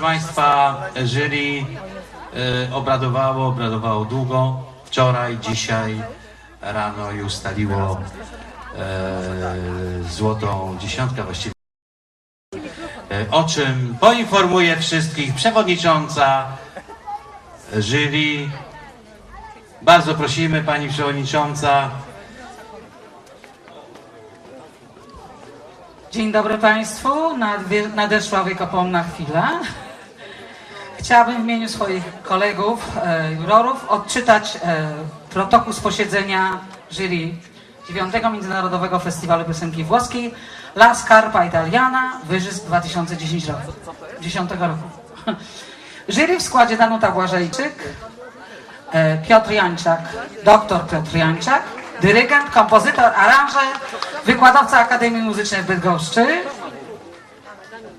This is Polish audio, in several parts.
proszę Państwa, jury e, obradowało, obradowało długo. Wczoraj, dzisiaj rano i ustaliło e, złotą dziesiątkę właściwie. E, o czym poinformuje wszystkich przewodnicząca jury. Bardzo prosimy Pani Przewodnicząca. Dzień dobry Państwu. Nadeszła wiekopomna chwila. Chciałabym w imieniu swoich kolegów, e, jurorów, odczytać e, protokół z posiedzenia jury 9 Międzynarodowego Festiwalu Piosenki Włoskiej La Scarpa Italiana, Wyżysk 2010 roku. 10 roku. Jury w składzie Danuta Błażejczyk, e, Piotr Jańczak, doktor Piotr Jańczak, dyrygent, kompozytor, aranżer, wykładowca Akademii Muzycznej w Bydgoszczy.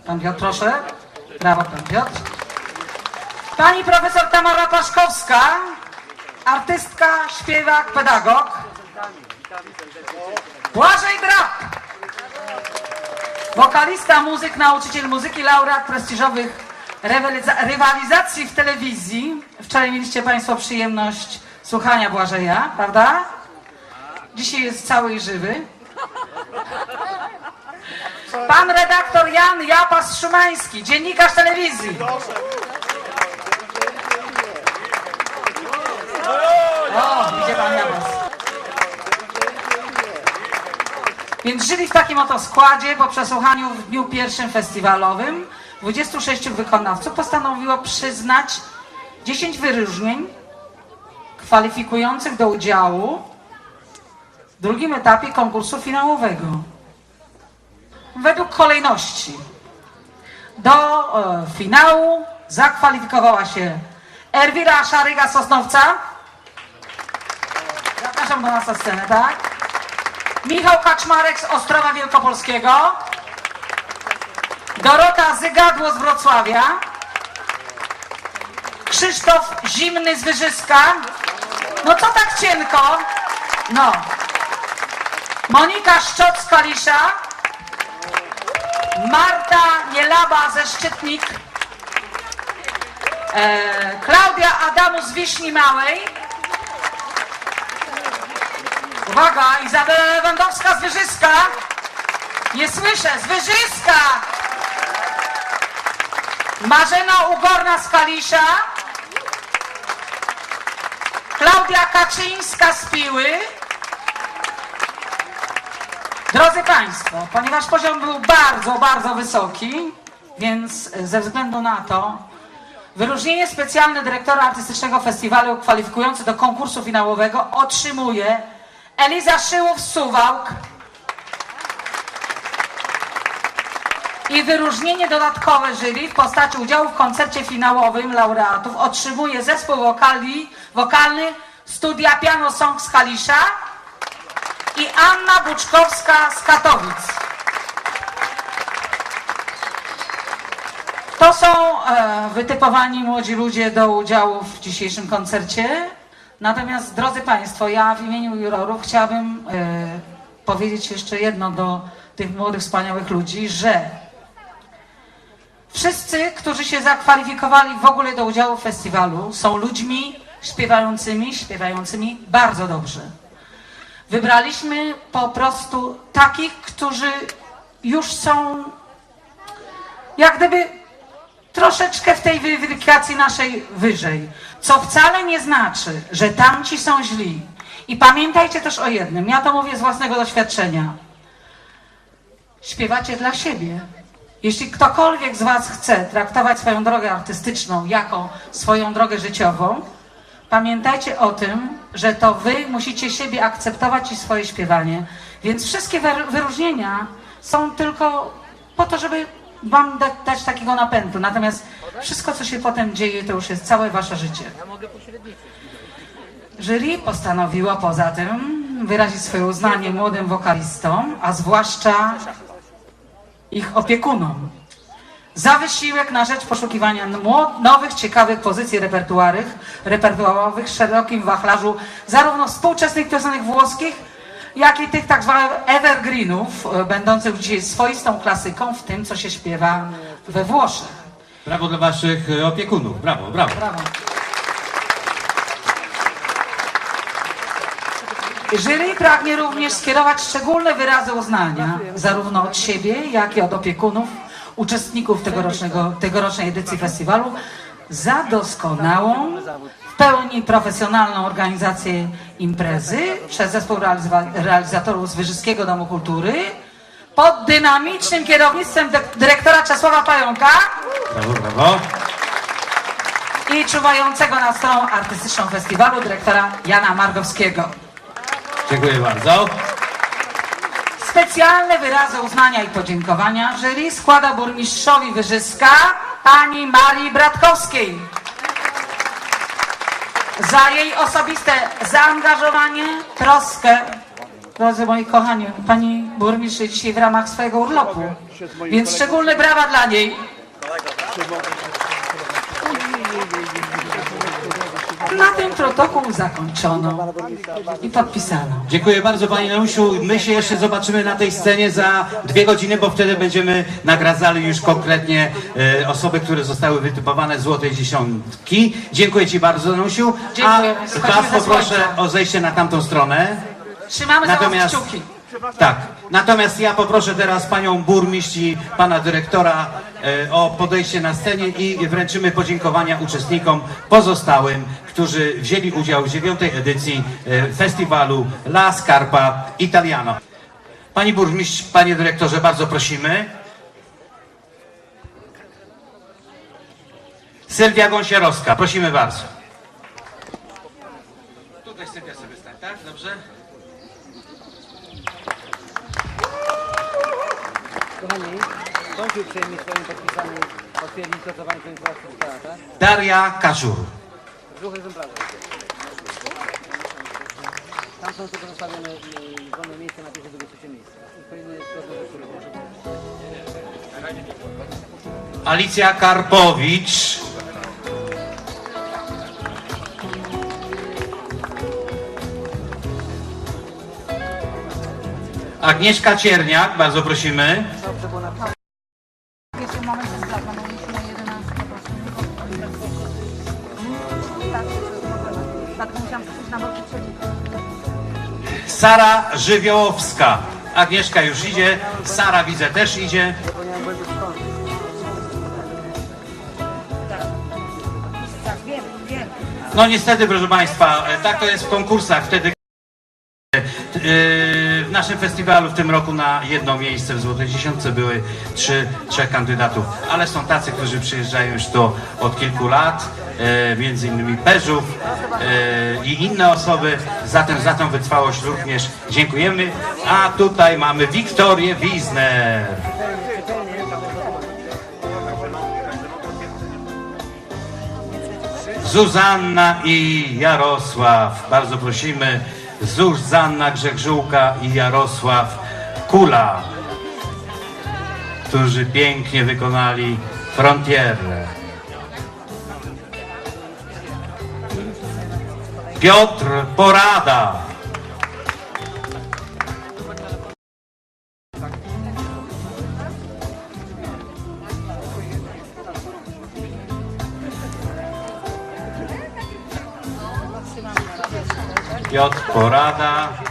Pan Piotr, proszę. Brawo, pan Piotr. Pani profesor Tamara Paszkowska, artystka, śpiewak, pedagog. Błażej Drab, wokalista, muzyk, nauczyciel muzyki, laureat prestiżowych rywalizacji w telewizji. Wczoraj mieliście Państwo przyjemność słuchania Błażeja, prawda? Dzisiaj jest cały i żywy. Pan redaktor Jan Japas-Szumański, dziennikarz telewizji. Idzie pan. Więc żyli w takim oto składzie po przesłuchaniu w dniu pierwszym festiwalowym 26 wykonawców postanowiło przyznać 10 wyróżnień kwalifikujących do udziału w drugim etapie konkursu finałowego. Według kolejności do e, finału zakwalifikowała się Erwira Szaryga Sosnowca. Zapraszam do nas na scenę, tak? Michał Kaczmarek z Ostrowa Wielkopolskiego. Dorota Zygadło z Wrocławia. Krzysztof Zimny z Wyżyska. No co tak cienko? No. Monika Szczot z Kalisza. Marta Nielaba ze Szczytnik. E, Klaudia Adamu z Wiśni Małej. Uwaga, Izabela Lewandowska z Wyżyska. Nie słyszę, z Wyżyska. Marzena Ugorna z Kalisza. Klaudia Kaczyńska z Piły. Drodzy Państwo, ponieważ poziom był bardzo, bardzo wysoki, więc ze względu na to wyróżnienie specjalne dyrektora artystycznego festiwalu kwalifikujący do konkursu finałowego otrzymuje Eliza Szyłów-Suwałk i wyróżnienie dodatkowe jury w postaci udziału w koncercie finałowym laureatów otrzymuje zespół wokali, wokalny Studia Piano Song z Kalisza i Anna Buczkowska z Katowic. To są e, wytypowani młodzi ludzie do udziału w dzisiejszym koncercie. Natomiast, drodzy Państwo, ja w imieniu jurorów chciałabym e, powiedzieć jeszcze jedno do tych młodych, wspaniałych ludzi, że wszyscy, którzy się zakwalifikowali w ogóle do udziału w festiwalu, są ludźmi śpiewającymi, śpiewającymi bardzo dobrze. Wybraliśmy po prostu takich, którzy już są jak gdyby troszeczkę w tej weryfikacji naszej wyżej. Co wcale nie znaczy, że tamci są źli. I pamiętajcie też o jednym, ja to mówię z własnego doświadczenia. Śpiewacie dla siebie. Jeśli ktokolwiek z Was chce traktować swoją drogę artystyczną jako swoją drogę życiową, pamiętajcie o tym, że to Wy musicie siebie akceptować i swoje śpiewanie. Więc wszystkie wyr- wyróżnienia są tylko po to, żeby Wam da, dać takiego napędu. Natomiast wszystko, co się potem dzieje, to już jest całe Wasze życie. Jury postanowiło poza tym wyrazić swoje uznanie młodym wokalistom, a zwłaszcza ich opiekunom. Za wysiłek na rzecz poszukiwania nowych, ciekawych pozycji repertuarych, repertuarowych w szerokim wachlarzu zarówno współczesnych piosenek włoskich, jak i tych tak zwanych evergreenów, e, będących dzisiaj swoistą klasyką w tym, co się śpiewa we Włoszech. Brawo dla waszych e, opiekunów. Brawo, brawo. Brawo. Jury pragnie również skierować szczególne wyrazy uznania zarówno od siebie, jak i od opiekunów, uczestników tegorocznego, tegorocznej edycji festiwalu za doskonałą, pełni profesjonalną organizację imprezy przez zespół realizatorów z Wyżyskiego Domu Kultury pod dynamicznym kierownictwem dy- dyrektora Czesława Pająka Brawo, brawo. i czuwającego nad stroną artystyczną festiwalu dyrektora Jana Margowskiego. Dziękuję bardzo. Specjalne wyrazy uznania i podziękowania jury składa burmistrzowi Wyżyska pani Marii Bratkowskiej za jej osobiste zaangażowanie, troskę. Drodzy moi kochani, pani burmistrz jest dzisiaj w ramach swojego urlopu, więc szczególne brawa dla niej. Na tym protokół zakończono i podpisano. Dziękuję bardzo Pani Nanusiu. My się jeszcze zobaczymy na tej scenie za dwie godziny, bo wtedy będziemy nagradzali już konkretnie e, osoby, które zostały wytypowane Złotej Dziesiątki. Dziękuję Ci bardzo Nanusiu. A Schodzimy Was ze poproszę słońca. o zejście na tamtą stronę. Trzymamy za was Natomiast, kciuki. tak, natomiast ja poproszę teraz panią burmistrz i pana dyrektora e, o podejście na scenie i wręczymy podziękowania uczestnikom pozostałym, którzy wzięli udział w dziewiątej edycji e, festiwalu La Scarpa Italiano. Pani burmistrz, panie dyrektorze, bardzo prosimy. Sylwia Gąsiarowska, prosimy bardzo. Tutaj Sylwia sobie stań, tak? Dobrze? Kochani, bądź uprzejmi swoim podpisami potwierdzić Państwo informacji została, tak? Daria Kaczur. W dwóch egzemplarzach. Tam są tylko zostawione y, wolne miejsca na pierwsze, drugie, trzecie miejsce. Alicja Karpowicz. Agnieszka Cierniak, bardzo prosimy. Sara Żywiołowska. Agnieszka już idzie, Sara widzę też idzie. No niestety, proszę Państwa, e, tak to jest w konkursach. Wtedy e, w naszym festiwalu w tym roku na jedno miejsce w Złotej Dziesiątce były trzy, trzech kandydatów, ale są tacy, którzy przyjeżdżają już tu od kilku lat, między innymi Peżów e, i inne osoby, zatem za tą wytrwałość również dziękujemy. A tutaj mamy Wiktorię Wizner. Zuzanna i Jarosław. Bardzo prosimy. Zuzanna Grzegżółka i Jarosław Kula, którzy pięknie wykonali frontierę. Piotr Porada. Piotr Porada.